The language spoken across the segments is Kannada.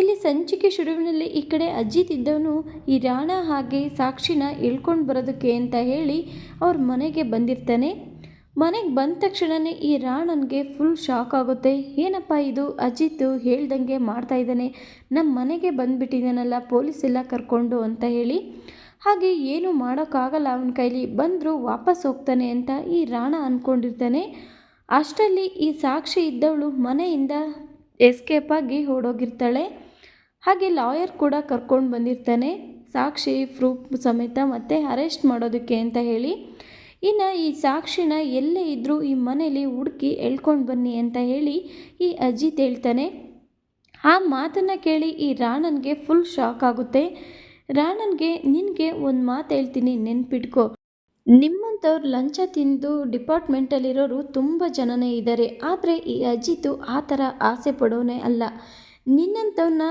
ಇಲ್ಲಿ ಸಂಚಿಕೆ ಶುರುವಿನಲ್ಲಿ ಈ ಕಡೆ ಅಜಿತ್ ಇದ್ದವನು ಈ ರಾಣ ಹಾಗೆ ಸಾಕ್ಷಿನ ಇಳ್ಕೊಂಡು ಬರೋದಕ್ಕೆ ಅಂತ ಹೇಳಿ ಅವ್ರ ಮನೆಗೆ ಬಂದಿರ್ತಾನೆ. ಮನೆಗೆ ಬಂದ ತಕ್ಷಣವೇ ಈ ರಾಣನಿಗೆ ಫುಲ್ ಶಾಕ್ ಆಗುತ್ತೆ. ಏನಪ್ಪ ಇದು? ಅಜಿತ್ ಹೇಳ್ದಂಗೆ ಮಾಡ್ತಾ ಇದ್ದಾನೆ. ನಮ್ಮ ಮನೆಗೆ ಬಂದುಬಿಟ್ಟಿದ್ದಾನಲ್ಲ, ಪೊಲೀಸ್ ಎಲ್ಲ ಕರ್ಕೊಂಡು ಅಂತ ಹೇಳಿ. ಹಾಗೆ ಏನು ಮಾಡೋಕ್ಕಾಗಲ್ಲ ಅವನ ಕೈಲಿ. ಬಂದರೂ ವಾಪಸ್ ಹೋಗ್ತಾನೆ ಅಂತ ಈ ರಾಣ ಅಂದ್ಕೊಂಡಿರ್ತಾನೆ ಅಷ್ಟರಲ್ಲಿ ಈ ಸಾಕ್ಷಿ ಇದ್ದವಳು ಮನೆಯಿಂದ ಎಸ್ಕೇಪ್ ಆಗಿ ಓಡೋಗಿರ್ತಾಳೆ. ಹಾಗೆ ಲಾಯರ್ ಕೂಡ ಕರ್ಕೊಂಡು ಬಂದಿರ್ತಾನೆ. ಸಾಕ್ಷಿ ಪ್ರೂಫ್ ಸಮೇತ ಮತ್ತೆ ಅರೆಸ್ಟ್ ಮಾಡೋದಕ್ಕೆ ಅಂತ ಹೇಳಿ. ಇನ್ನು ಈ ಸಾಕ್ಷಿನ ಎಲ್ಲೇ ಇದ್ದರೂ ಈ ಮನೇಲಿ ಹುಡುಕಿ ಎಳ್ಕೊಂಡು ಬನ್ನಿ ಅಂತ ಹೇಳಿ ಈ ಅಜಿತ್ ಹೇಳ್ತಾನೆ. ಆ ಮಾತನ್ನು ಕೇಳಿ ಈ ರಾಣನ್ಗೆ ಫುಲ್ ಶಾಕ್ ಆಗುತ್ತೆ. ರಾಣನ್ಗೆ, ನಿನಗೆ ಒಂದು ಮಾತು ಹೇಳ್ತೀನಿ, ನೆನ್ಪಿಟ್ಕೋ. ನಿಮ್ಮಂಥವ್ರು ಲಂಚ ತಿಂದು ಡಿಪಾರ್ಟ್ಮೆಂಟಲ್ಲಿರೋರು ತುಂಬ ಜನನೇ ಇದ್ದಾರೆ ಆದರೆ ಈ ಅಜಿತು ಆ ಥರ ಆಸೆ ಪಡೋನೇ ಅಲ್ಲ. ನಿನ್ನಂಥವನ್ನ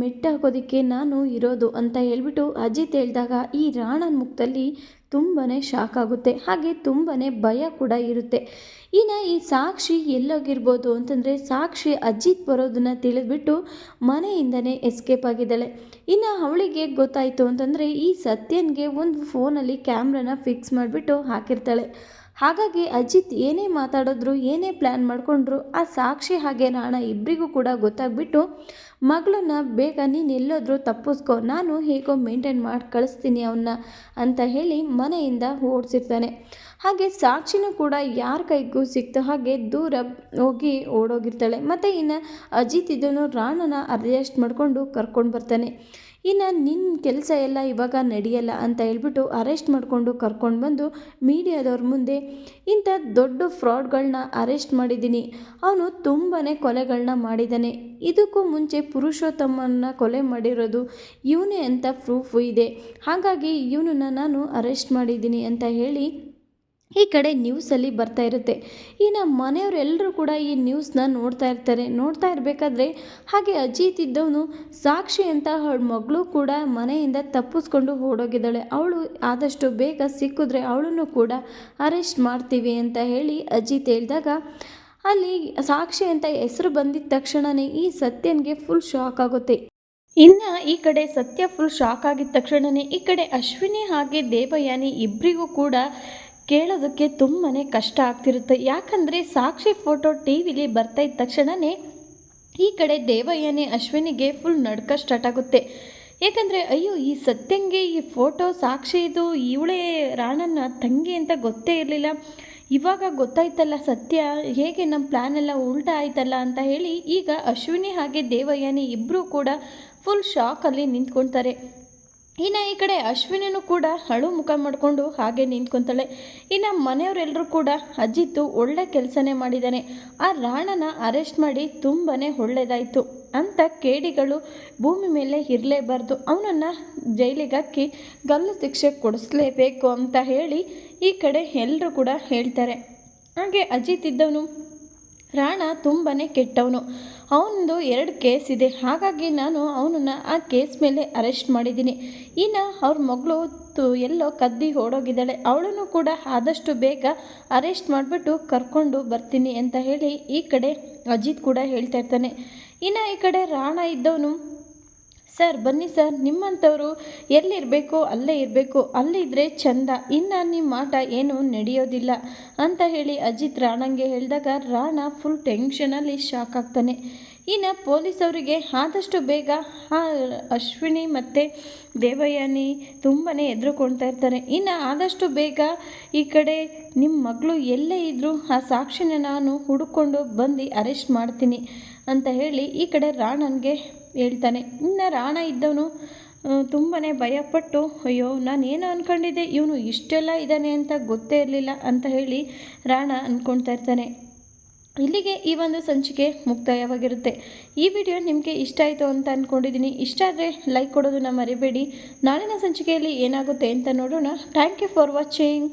ಮೆಟ್ಟಾಕೋದಕ್ಕೆ ನಾನು ಇರೋದು ಅಂತ ಹೇಳ್ಬಿಟ್ಟು ಅಜಿತ್ ಹೇಳಿದಾಗ ಈ ರಾಣನ ಮುಖದಲ್ಲಿ ತುಂಬಾ ಶಾಕ್ ಆಗುತ್ತೆ. ಹಾಗೆ ತುಂಬಾ ಭಯ ಕೂಡ ಇರುತ್ತೆ. ಇನ್ನು ಈ ಸಾಕ್ಷಿ ಎಲ್ಲೋಗಿರ್ಬೋದು ಅಂತಂದರೆ ಸಾಕ್ಷಿ ಅಜಿತ್ ಬರೋದನ್ನ ತಿಳಿದ್ಬಿಟ್ಟು ಮನೆಯಿಂದನೇ ಎಸ್ಕೇಪ್ ಆಗಿದ್ದಾಳೆ. ಇನ್ನು ಅವಳಿಗೆ ಗೊತ್ತಾಯಿತು ಅಂತಂದರೆ ಈ ಸತ್ಯನ್ಗೆ ಒಂದು ಫೋನಲ್ಲಿ ಕ್ಯಾಮ್ರಾನ ಫಿಕ್ಸ್ ಮಾಡಿಬಿಟ್ಟು ಹಾಕಿರ್ತಾಳೆ. ಹಾಗಾಗಿ ಅಜಿತ್ ಏನೇ ಮಾತಾಡಿದ್ರು, ಏನೇ ಪ್ಲ್ಯಾನ್ ಮಾಡಿಕೊಂಡ್ರು, ಆ ಸಾಕ್ಷಿ ಹಾಗೆ ನಾಣ ಇಬ್ಬರಿಗೂ ಕೂಡ ಗೊತ್ತಾಗ್ಬಿಟ್ಟು, ಮಗಳನ್ನ ಬೇಗ ನೀನು ಎಲ್ಲೋದ್ರೂ ತಪ್ಪಿಸ್ಕೋ, ನಾನು ಹೇಗೋ ಮೇಂಟೈನ್ ಮಾಡಿ ಕಳಿಸ್ತೀನಿ ಅವನ್ನ ಅಂತ ಹೇಳಿ ಮನೆಯಿಂದ ಓಡಿಸಿರ್ತಾನೆ. ಹಾಗೆ ಸಾಕ್ಷಿನೂ ಕೂಡ ಯಾರ ಕೈಗೂ ಸಿಕ್ತ ಹಾಗೆ ದೂರ ಹೋಗಿ ಓಡೋಗಿರ್ತಾಳೆ. ಮತ್ತು ಇನ್ನು ಅಜಿತ್ ಇದನ್ನು ರಾಣನ ಅರೆಸ್ಟ್ ಮಾಡಿಕೊಂಡು ಕರ್ಕೊಂಡು ಬರ್ತಾನೆ. ಇನ್ನು ನಿನ್ನ ಕೆಲಸ ಎಲ್ಲ ಇವಾಗ ನಡೆಯಲ್ಲ ಅಂತ ಹೇಳ್ಬಿಟ್ಟು ಅರೆಸ್ಟ್ ಮಾಡಿಕೊಂಡು ಕರ್ಕೊಂಡು ಬಂದು ಮೀಡಿಯಾದವ್ರ ಮುಂದೆ ಇಂಥ ದೊಡ್ಡ ಫ್ರಾಡ್ಗಳನ್ನ ಅರೆಸ್ಟ್ ಮಾಡಿದ್ದೀನಿ. ಅವನು ತುಂಬಾ ಕೊಲೆಗಳನ್ನ ಮಾಡಿದ್ದಾನೆ ಇದಕ್ಕೂ ಮುಂಚೆ ಪುರುಷೋತ್ತಮನ ಕೊಲೆ ಮಾಡಿರೋದು ಇವನೇ ಅಂತ ಪ್ರೂಫು ಇದೆ. ಹಾಗಾಗಿ ಇವನನ್ನು ನಾನು ಅರೆಸ್ಟ್ ಮಾಡಿದ್ದೀನಿ ಅಂತ ಹೇಳಿ ಈ ಕಡೆ ನ್ಯೂಸಲ್ಲಿ ಬರ್ತಾ ಇರುತ್ತೆ. ಇನ್ನು ಮನೆಯವರೆಲ್ಲರೂ ಕೂಡ ಈ ನ್ಯೂಸ್ನ ನೋಡ್ತಾ ಇರ್ತಾರೆ. ನೋಡ್ತಾ ಇರಬೇಕಾದ್ರೆ ಹಾಗೆ ಅಜಿತ್ ಇದ್ದವನು ಸಾಕ್ಷಿ ಅಂತ ಅವಳ ಮಗಳು ಕೂಡ ಮನೆಯಿಂದ ತಪ್ಪಿಸ್ಕೊಂಡು ಓಡೋಗಿದ್ದಾಳೆ. ಅವಳು ಆದಷ್ಟು ಬೇಗ ಸಿಕ್ಕಿದ್ರೆ ಅವಳನ್ನು ಕೂಡ ಅರೆಸ್ಟ್ ಮಾಡ್ತೀವಿ ಅಂತ ಹೇಳಿ ಅಜಿತ್ ಹೇಳಿದಾಗ, ಅಲ್ಲಿ ಸಾಕ್ಷಿ ಅಂತ ಹೆಸರು ಬಂದಿದ್ದ ತಕ್ಷಣವೇ ಈ ಸತ್ಯನ್ಗೆ ಫುಲ್ ಶಾಕ್ ಆಗುತ್ತೆ. ಇನ್ನು ಈ ಕಡೆ ಸತ್ಯ ಫುಲ್ ಶಾಕ್ ಆಗಿದ್ದ ತಕ್ಷಣವೇ ಈ ಕಡೆ ಅಶ್ವಿನಿ ಹಾಗೆ ದೇವಯಾನಿ ಇಬ್ಬರಿಗೂ ಕೂಡ ಕೇಳೋದಕ್ಕೆ ತುಂಬಾ ಕಷ್ಟ ಆಗ್ತಿರುತ್ತೆ. ಯಾಕಂದರೆ ಸಾಕ್ಷಿ ಫೋಟೋ ಟಿ ವಿಲಿ ಬರ್ತಾ ಇದ್ದ ತಕ್ಷಣವೇ ಈ ಕಡೆ ದೇವಯ್ಯನೇ ಅಶ್ವಿನಿಗೆ ಫುಲ್ ನಡ್ಕ ಸ್ಟಾರ್ಟ್ ಆಗುತ್ತೆ. ಏಕೆಂದರೆ ಅಯ್ಯೋ, ಈ ಸತ್ಯಂಗೆ ಈ ಫೋಟೋ ಸಾಕ್ಷಿ ಇದು ಇವಳೇ ರಾಣನ ತಂಗಿ ಅಂತ ಗೊತ್ತೇ ಇರಲಿಲ್ಲ. ಇವಾಗ ಗೊತ್ತಾಯ್ತಲ್ಲ ಸತ್ಯ, ಹೇಗೆ ನಮ್ಮ ಪ್ಲ್ಯಾನ್ ಎಲ್ಲ ಉಲ್ಟಾ ಆಯ್ತಲ್ಲ ಅಂತ ಹೇಳಿ ಈಗ ಅಶ್ವಿನಿ ಹಾಗೆ ದೇವಯ್ಯನೇ ಇಬ್ಬರೂ ಕೂಡ ಫುಲ್ ಶಾಕಲ್ಲಿ ನಿಂತ್ಕೊಳ್ತಾರೆ ಇನ್ನು ಈ ಕಡೆ ಅಶ್ವಿನಿನೂ ಕೂಡ ಹಳು ಮುಖ ಮಾಡಿಕೊಂಡು ಹಾಗೆ ನಿಂತ್ಕೊತಾಳೆ. ಇನ್ನು ಮನೆಯವರೆಲ್ಲರೂ ಕೂಡ ಅಜಿತ್ತು ಒಳ್ಳೆ ಕೆಲಸನೇ ಮಾಡಿದ್ದಾನೆ ಆ ರಾಣನ ಅರೆಸ್ಟ್ ಮಾಡಿ ತುಂಬಾ ಒಳ್ಳೆಯದಾಯಿತು ಅಂತ ಕೇಡಿಗಳು ಭೂಮಿ ಮೇಲೆ ಇರಲೇಬಾರ್ದು. ಅವನನ್ನು ಜೈಲಿಗೆ ಹಾಕಿ ಗಲ್ಲು ಶಿಕ್ಷೆ ಕೊಡಿಸ್ಲೇಬೇಕು ಅಂತ ಹೇಳಿ ಈ ಕಡೆ ಎಲ್ಲರೂ ಕೂಡ ಹೇಳ್ತಾರೆ. ಹಾಗೆ ಅಜಿತ್ ಇದ್ದವನು ರಾಣ ತುಂಬಾ ಕೆಟ್ಟವನು. ಅವನದು ಎರಡು ಕೇಸ್ ಇದೆ. ಹಾಗಾಗಿ ನಾನು ಅವನನ್ನು ಆ ಕೇಸ್ ಮೇಲೆ ಅರೆಸ್ಟ್ ಮಾಡಿದ್ದೀನಿ. ಇನ್ನು ಅವ್ರ ಮಗಳು ತು ಎಲ್ಲೋ ಕದ್ದಿ ಓಡೋಗಿದ್ದಾಳೆ. ಅವಳನ್ನು ಕೂಡ ಆದಷ್ಟು ಬೇಗ ಅರೆಸ್ಟ್ ಮಾಡಿಬಿಟ್ಟು ಕರ್ಕೊಂಡು ಬರ್ತೀನಿ ಅಂತ ಹೇಳಿ ಈ ಕಡೆ ಅಜಿತ್ ಕೂಡ ಹೇಳ್ತಾ ಇರ್ತಾನೆ. ಇನ್ನು ಈ ಕಡೆ ರಾಣ ಇದ್ದವನು ಸರ್, ಬನ್ನಿ ಸರ್, ನಿಮ್ಮಂಥವರು ಎಲ್ಲಿರಬೇಕು ಅಲ್ಲೇ ಇರಬೇಕು. ಅಲ್ಲಿದ್ದರೆ ಚಂದ. ಇನ್ನು ನಿಮ್ಮ ಆಟ ಏನೂ ನಡೆಯೋದಿಲ್ಲ ಅಂತ ಹೇಳಿ ಅಜಿತ್ ರಾಣಂಗೆ ಹೇಳಿದಾಗ ರಾಣ ಫುಲ್ ಟೆನ್ಷನಲ್ಲಿ ಶಾಕ್ ಆಗ್ತಾನೆ. ಇನ್ನು ಪೊಲೀಸವರಿಗೆ ಆದಷ್ಟು ಬೇಗ ಆ ಅಶ್ವಿನಿ ಮತ್ತು ದೇವಯಾನಿ ತುಂಬಾ ಎದುರುಕೊಳ್ತಾ ಇರ್ತಾರೆ. ಇನ್ನು ಆದಷ್ಟು ಬೇಗ ಈ ಕಡೆ ನಿಮ್ಮ ಮಗಳು ಎಲ್ಲೇ ಇದ್ದರೂ ಆ ಸಾಕ್ಷಿನ ನಾನು ಹುಡುಕೊಂಡು ಬಂದು ಅರೆಸ್ಟ್ ಮಾಡ್ತೀನಿ ಅಂತ ಹೇಳಿ ಈ ಕಡೆ ರಾಣನ್ಗೆ ಹೇಳ್ತಾನೆ. ಇನ್ನು ರಾಣ ಇದ್ದವನು ತುಂಬಾ ಭಯಪಟ್ಟು, ಅಯ್ಯೋ ನಾನು ಏನು ಅಂದ್ಕೊಂಡಿದ್ದೆ ಇವನು ಇಷ್ಟೆಲ್ಲ ಇದ್ದಾನೆ ಅಂತ ಗೊತ್ತೇ ಇರಲಿಲ್ಲ ಅಂತ ಹೇಳಿ ರಾಣ ಅಂದ್ಕೊಳ್ತಾ ಇರ್ತಾನೆ. ಇಲ್ಲಿಗೆ ಈ ಒಂದು ಸಂಚಿಕೆ ಮುಕ್ತಾಯವಾಗಿರುತ್ತೆ. ಈ ವಿಡಿಯೋ ನಿಮಗೆ ಇಷ್ಟ ಆಯಿತು ಅಂತ ಅಂದ್ಕೊಂಡಿದ್ದೀನಿ ಇಷ್ಟ ಆದರೆ ಲೈಕ್ ಕೊಡೋದನ್ನ ಮರಿಬೇಡಿ. ನಾಳಿನ ಸಂಚಿಕೆಯಲ್ಲಿ ಏನಾಗುತ್ತೆ ಅಂತ ನೋಡೋಣ. Thank you for watching.